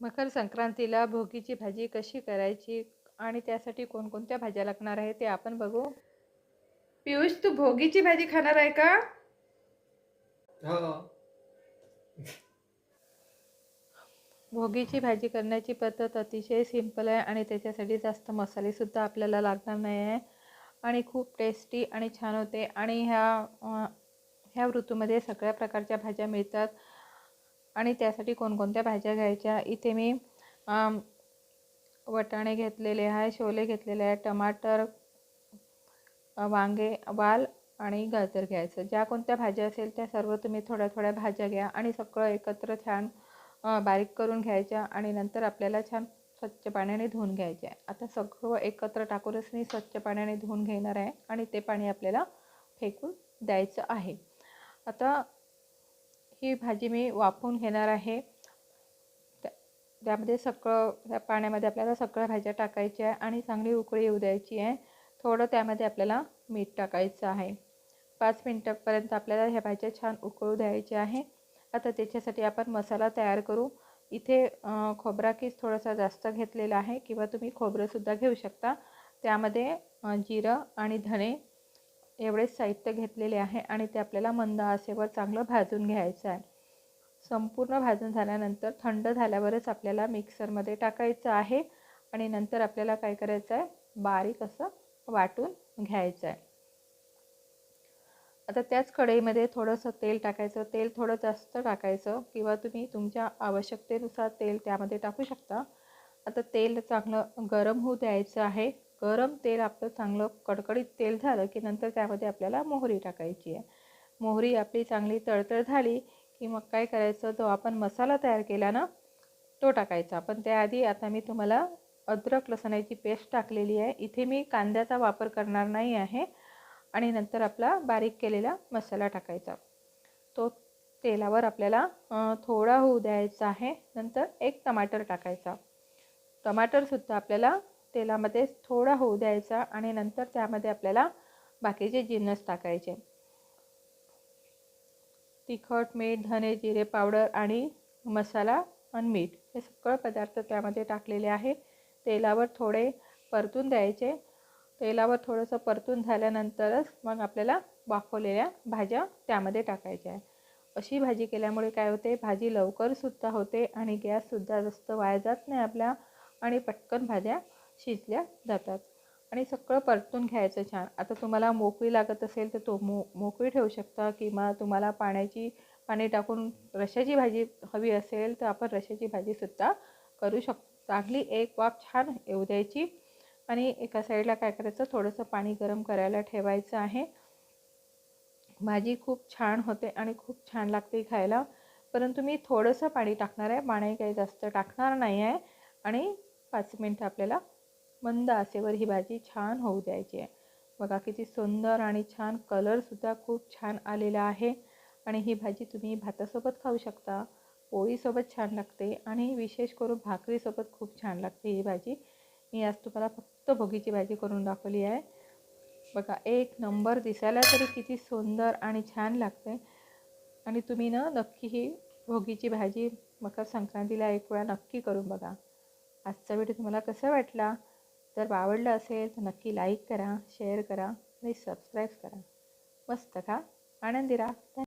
मकर संक्रांतीला भोगीची भाजी कशी करायची आणि त्यासाठी कोणकोणत्या भाज्या लागणार आहे ते आपण बघू. पियुष तू भोगीची भाजी खाणार आहे का? हो. भोगीची भाजी करण्याची पद्धत अतिशय सिंपल आहे आणि त्याच्यासाठी जास्त मसालेसुद्धा आपल्याला लागणार नाही आहे. आणि खूप टेस्टी आणि छान होते. आणि ह्या ह्या ऋतूमध्ये सगळ्या प्रकारच्या भाज्या मिळतात. आणि त्यासाठी कोणकोणत्या भाज्या घ्यायच्या? इथे मी वटाणे घेतलेले आहे छोले घेतलेले आहे टमाटर वांगे वाल आणि गाजर घ्यायचं. ज्या कोणत्या भाज्या असेल त्या सर्व तुम्ही थोड्या थोड्या भाज्या घ्या आणि सगळं एकत्र छान बारीक करून घ्यायच्या आणि नंतर आपल्याला छान स्वच्छ पाण्याने धुवून घ्यायचे. आहे आता सगळं एकत्र टाकूनच मी स्वच्छ पाण्याने धुवून घेणार आहे आणि ते पाणी आपल्याला फेकून द्यायचं आहे. आता ही भाजी मी वाफवून घेणार आहे. त्या त्यामध्ये सगळं त्या पाण्यामध्ये आपल्याला सगळ्या भाज्या टाकायच्या आहे आणि चांगली उकळी येऊ द्यायची आहे. थोडं त्यामध्ये आपल्याला मीठ टाकायचं आहे. पाच मिनटापर्यंत आपल्याला ह्या भाज्या छान उकळू द्यायच्या आहे. आता त्याच्यासाठी आपण मसाला तयार करू. इथे खोबरा कीस थोडासा जास्त घेतलेला आहे किंवा तुम्ही खोबरंसुद्धा घेऊ शकता. त्यामध्ये जिरं आणि धणे एवढेच साहित्य घेतलेले आहे आणि ते आपल्याला मंद आसेवर चांगलं भाजून घ्यायचं आहे. संपूर्ण भाजून झाल्यानंतर थंड झाल्यावरच आपल्याला मिक्सरमध्ये टाकायचं आहे आणि नंतर आपल्याला काय करायचं आहे? बारीक असं वाटून घ्यायचं आहे. आता त्याच कढईमध्ये थोडंसं तेल टाकायचं. तेल थोडं जास्त टाकायचं किंवा तुम्ही तुमच्या आवश्यकतेनुसार तेल त्यामध्ये टाकू शकता. आता तेल चांगलं गरम होऊ द्यायचं आहे. गरम तेल आपलं चांगलं कडकडीत तेल झालं की नंतर त्यामध्ये आपल्याला मोहरी टाकायची आहे. मोहरी आपली चांगली तळतळ झाली की मग काय करायचं? जो आपण मसाला तयार केला ना तो टाकायचा. पण त्याआधी आता मी तुम्हाला अद्रक लसणाची पेस्ट टाकलेली आहे. इथे मी कांद्याचा वापर करणार नाही आहे. आणि नंतर आपला बारीक केलेला मसाला टाकायचा. तो तेलावर आपल्याला थोडा होऊ द्यायचा आहे. नंतर एक टमाटर टाकायचा. टमाटरसुद्धा आपल्याला तेलामध्ये थोडा होऊ द्यायचा आणि नंतर त्यामध्ये आपल्याला बाकीचे जिन्नस टाकायचे. तिखट मीठ धने जिरे पावडर आणि मसाला आणि मीठ हे सगळं पदार्थ त्यामध्ये टाकलेले आहे. तेलावर थोडे परतून द्यायचे. तेलावर थोडंसं परतून झाल्यानंतरच मग आपल्याला वाफवलेल्या भाज्या त्यामध्ये टाकायच्या आहे. अशी भाजी केल्यामुळे काय होते? भाजी लवकरसुद्धा होते आणि गॅससुद्धा जास्त वाया जात नाही आपल्या आणि पटकन भाज्या शिजल्या जातात. आणि सगळं परतून घ्यायचं छान. आता तुम्हाला मोकळी लागत असेल तर तो मो मोकळी ठेवू शकता किंवा तुम्हाला पाण्याची पाणी टाकून रश्याची भाजी हवी असेल तर आपण रश्याची भाजीसुद्धा करू शकतो चांगली एक वाफ छान येऊ द्यायची. आणि एका साईडला काय करायचं? थोडंसं पाणी गरम करायला ठेवायचं आहे. भाजी खूप छान होते आणि खूप छान लागते खायला. परंतु मी थोडंसं पाणी टाकणार आहे. पाणी काही जास्त टाकणार नाही आहे आणि पाच मिनटं आपल्याला मंद आसेवर ही भाजी छान होऊ द्यायची आहे. बघा किती सुंदर आणि छान कलरसुद्धा खूप छान आलेला आहे. आणि ही भाजी तुम्ही भातासोबत खाऊ शकता पोळीसोबत छान लागते आणि विशेष करून भाकरीसोबत खूप छान लागते ही भाजी. मी आज तुम्हाला फक्त भोगीची भाजी करून दाखवली आहे. बघा एक नंबर दिसायला तरी किती सुंदर आणि छान लागते. आणि तुम्ही ना नक्की ही भोगीची भाजी मकर संक्रांतीला एक वेळा नक्की करून बघा. आजचा व्हिडिओ तुम्हाला कसा वाटला? जर आवडलं असेल तर नक्की लाईक करा शेअर करा आणि सबस्क्राईब करा. मस्त खा. आनंदी राहा.